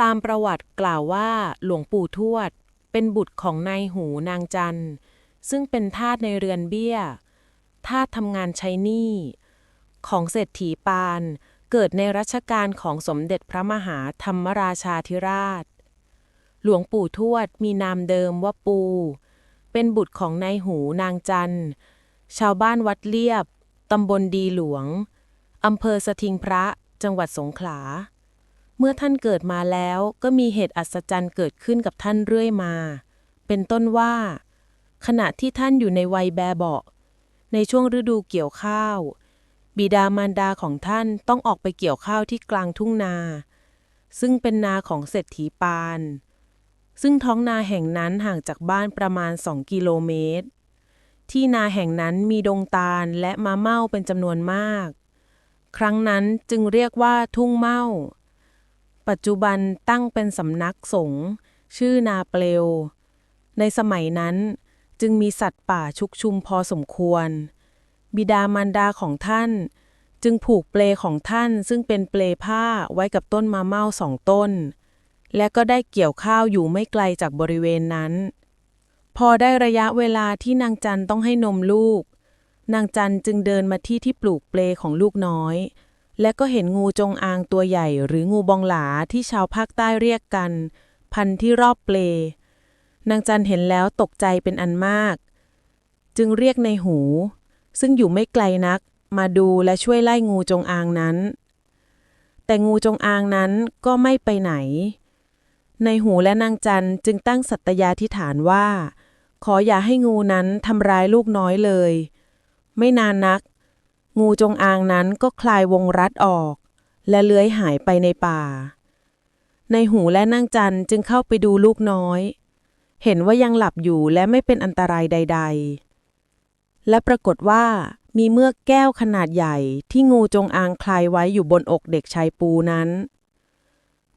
ตามประวัติกล่าวว่าหลวงปู่ทวด เป็นบุตรของนายหูนางจันซึ่งเป็นทาสในเรือนเบี้ย ทาสทำงานใช้หนี้ ของเศรษฐีปาน เกิดในรัชกาลของสมเด็จพระมหาธรรมราชาธิราช หลวงปู่ทวดมีนามเดิมว่าปู เป็นบุตรของนายหูนางจันชาวบ้านวัดเลียบ ตำบลดีหลวง อำเภอสทิงพระ จังหวัดสงขลา เมื่อท่านเกิดมาแล้วก็มีเหตุอัศจรรย์เกิดขึ้นกับท่านเรื่อยมา เป็นต้นว่า ขณะที่ท่านอยู่ในวัยแบเบาะ ในช่วงฤดูเกี่ยวข้าว บิดามารดาของท่านต้องออกไปเกี่ยวข้าวที่กลางทุ่งนา ซึ่งเป็นนาของเศรษฐีปาน ซึ่งท้องนาแห่งนั้นห่างจากบ้านประมาณ2กิโลเมตร ที่นาแห่งนั้นมีดงตาลและมะเม่าเป็นจำนวนมาก ครั้งนั้นจึงเรียกว่าทุ่งเม่า ปัจจุบันตั้งเป็นสำนักสงฆ์ชื่อนาเปลว ในสมัยนั้นจึงมีสัตว์ป่าชุกชุมพอสมควร บิดามารดาของท่าน จึงผูกเปลของท่านซึ่งเป็นเปลผ้าไว้กับต้นมะเม่าสองต้น และก็ได้เกี่ยวข้าวอยู่ไม่ไกลจากบริเวณนั้น พอได้ระยะเวลาที่นางจันต้องให้นมลูก นางจันจึงเดินมาที่ที่ปลูกเปลของลูกน้อย และก็เห็นงูจงอางตัวใหญ่ หรืองูบองหลาที่ชาวภาคใต้เรียกกัน พันที่รอบเปล นางจันเห็นแล้วตกใจเป็นอันมาก จึงเรียกในหู ซึ่งอยู่ไม่ไกลนัก มาดูและช่วยไล่งูจงอางนั้น แต่งูจงอางนั้นก็ไม่ไปไหน ในหูและนางจันจึงตั้งสัตยาธิฐานว่า ขออย่าให้งูนั้นทำร้ายลูกน้อยเลย ไม่นานนัก งูจงอางนั้นก็คลายวงรัดออก และเลื้อยหายไปในป่า ในหูและนางจันจึงเข้าไปดูลูกน้อย เห็นว่ายังหลับอยู่และไม่เป็นอันตรายใด ๆ และปรากฏว่ามีเมือกแก้วขนาดใหญ่ที่งูจงอางคลายไว้อยู่บนอกเด็กชายปูนั้น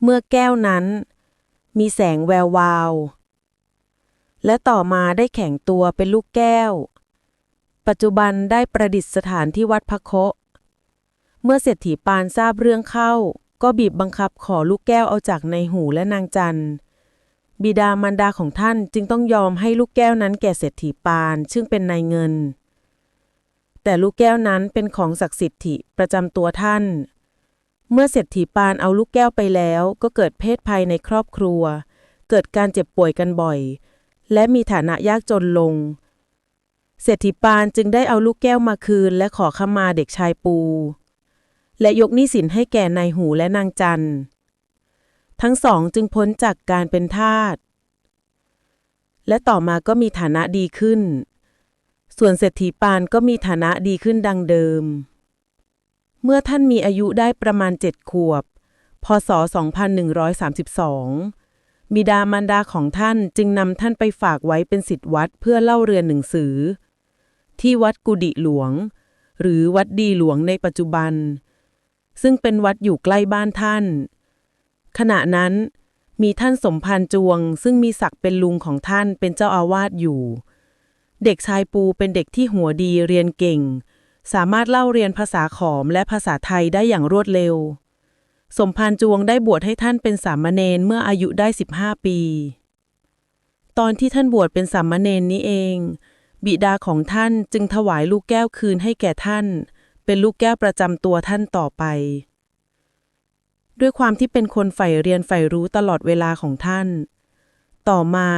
เมือกแก้วนั้น มีแสงแวววาว และต่อมาได้แข็งตัวเป็นลูกแก้ว ปัจจุบันได้ประดิษฐานที่วัดพระโคะเมื่อเศรษฐีปานทราบเรื่องเข้า ก็บีบบังคับขอลูกแก้วเอาจากในหูและนางจันบิดามารดาของท่านจึงต้องยอมให้ลูกแก้วนั้นแก่เศรษฐีปานซึ่งเป็นนายเงิน แต่ลูกแก้วนั้นเป็นของศักดิ์สิทธิ์ประจำตัวท่าน เมื่อเศรษฐีปานเอาลูกแก้วไปแล้วก็เกิดเพศภัยในครอบครัว เกิดการเจ็บป่วยกันบ่อย และมีฐานะยากจนลง เศรษฐีปานจึงได้เอาลูกแก้วมาคืนและขอขมาเด็กชายปู และยกนี้สินให้แก่นายหูและนางจันทั้งสองจึงพ้นจากการเป็นทาสและต่อมาก็มีฐานะดีขึ้น ส่วนเศรษฐีปานก็มีฐานะดีขึ้นดังเดิม เมื่อท่านมีอายุได้ประมาณเจ็ดขวบ พศ 2132 บิดามารดาของท่านจึงนำท่านไปฝากไว้เป็นศิษย์วัดเพื่อเล่าเรียนหนังสือ ที่วัดกุดิหลวง หรือวัดดีหลวงในปัจจุบัน ซึ่งเป็นวัดอยู่ใกล้บ้านท่าน ขณะนั้นมีท่านสมภารจวง ซึ่งมีศักดิ์เป็นลุงของท่านเป็นเจ้าอาวาสอยู่ เด็กชายปูเป็นเด็กที่หัวดีเรียนเก่ง สามารถเล่าเรียนภาษาขอมและภาษาไทยได้อย่างรวดเร็ว สมภารจวงได้บวชให้ท่านเป็นสามเณรเมื่ออายุได้ 15 ปี ตอนที่ท่านบวชเป็นสามเณรนี้เอง บิดาของท่านจึงถวายลูกแก้วคืนให้แก่ท่าน เป็นลูกแก้วประจำตัวท่านต่อไป ด้วยความที่เป็นคนใฝ่เรียนใฝ่รู้ตลอดเวลาของท่าน ต่อมา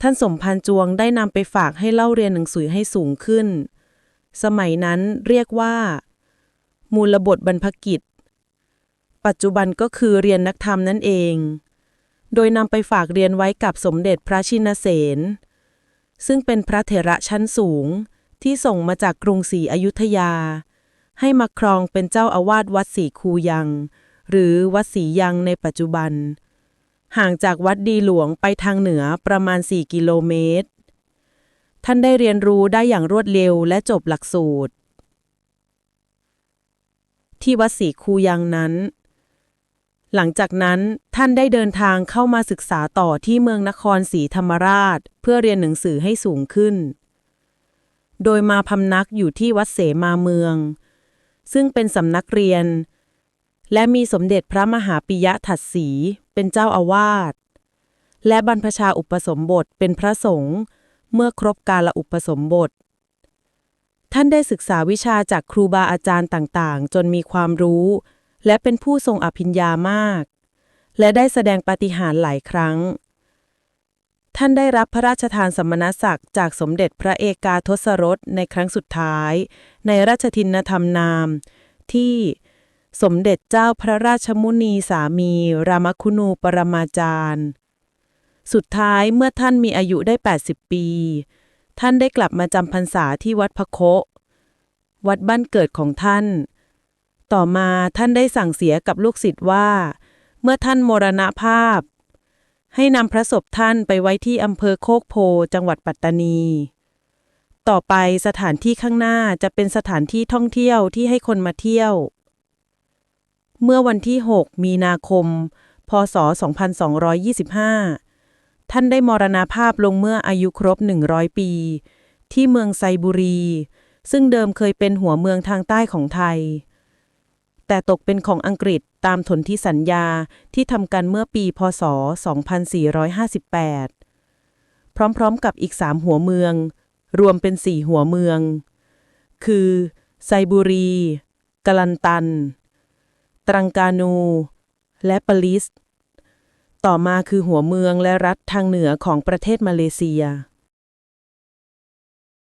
ท่านสมภารจวงได้นำไปฝากให้เล่าเรียนหนังสือให้สูงขึ้น สมัยนั้นเรียกว่า มูลบทบรรพกิจ ปัจจุบันก็คือเรียนนักธรรมนั่นเอง โดยนำไปฝากเรียนไว้กับสมเด็จพระชินเสน ซึ่งเป็นพระเถระชั้นสูง ที่ส่งมาจากกรุงศรีอยุธยา ให้มาครองเป็นเจ้าอาวาสวัดศรีคูยัง หรือวัดศรียังในปัจจุบัน ห่างจากวัดดีหลวงไปทางเหนือประมาณ 4 กิโลเมตร ท่านได้เรียนรู้ได้อย่างรวดเร็วและจบหลักสูตร ที่วัดศรีคูยังนั้น หลังจากนั้นท่านได้เดินทางเข้ามาศึกษาต่อที่เมืองนครศรีธรรมราช เพื่อเรียนหนังสือให้สูงขึ้น โดยมาพำนักอยู่ที่วัดเสมาเมือง ซึ่งเป็นสำนักเรียน และมีสมเด็จพระมหาปิยะถัดศรีเป็นเป็นเจ้าอาวาส และบรรพชาอุปสมบทเป็นพระสงฆ์เมื่อครบกาลอุปสมบท ท่านได้ศึกษาวิชาจากครูบาอาจารย์ต่างๆ จนมีความรู้ และเป็นผู้ทรงอภิญญามาก และได้แสดงปาฏิหาริย์หลายครั้ง ท่านได้รับพระราชทานสมณศักดิ์จากสมเด็จพระเอกาทศรสในครั้งสุดท้าย ในราชทินธรรมนาม ที่สมเด็จเจ้าพระราชมุนีสามี รามคุณูปรมาจารย์ สุดท้ายเมื่อท่านมีอายุได้ 80 ปี ท่านได้กลับมาจำพรรษาที่วัดพะโควัดบ้านเกิดของท่าน ต่อมาท่านได้สั่งเสียกับลูกศิษย์ว่า เมื่อท่านมรณภาพ ให้นำพระศพท่านไปไว้ที่อำเภอโคกโพจังหวัดปัตตานี ต่อไปสถานที่ข้างหน้าจะเป็นสถานที่ท่องเที่ยวที่ให้คนมาเที่ยว เมื่อวันที่ 6 มีนาคม พศ 2225 ท่านได้มรณภาพลงเมื่ออายุครบ 100 ปี ที่เมืองไซบุรี ซึ่งเดิมเคยเป็นหัวเมืองทางใต้ของไทย แต่ตกเป็นของอังกฤษตามทนที่สัญญาที่ทำกันเมื่อปี พศ 2458 พร้อมๆกับอีกสามหัวเมือง รวมเป็นสี่หัวเมือง คือ ไซบุรี กลันตัน ตรังกานู และปาลิส ต่อมาคือหัวเมืองและรัฐทางเหนือของประเทศมาเลเซีย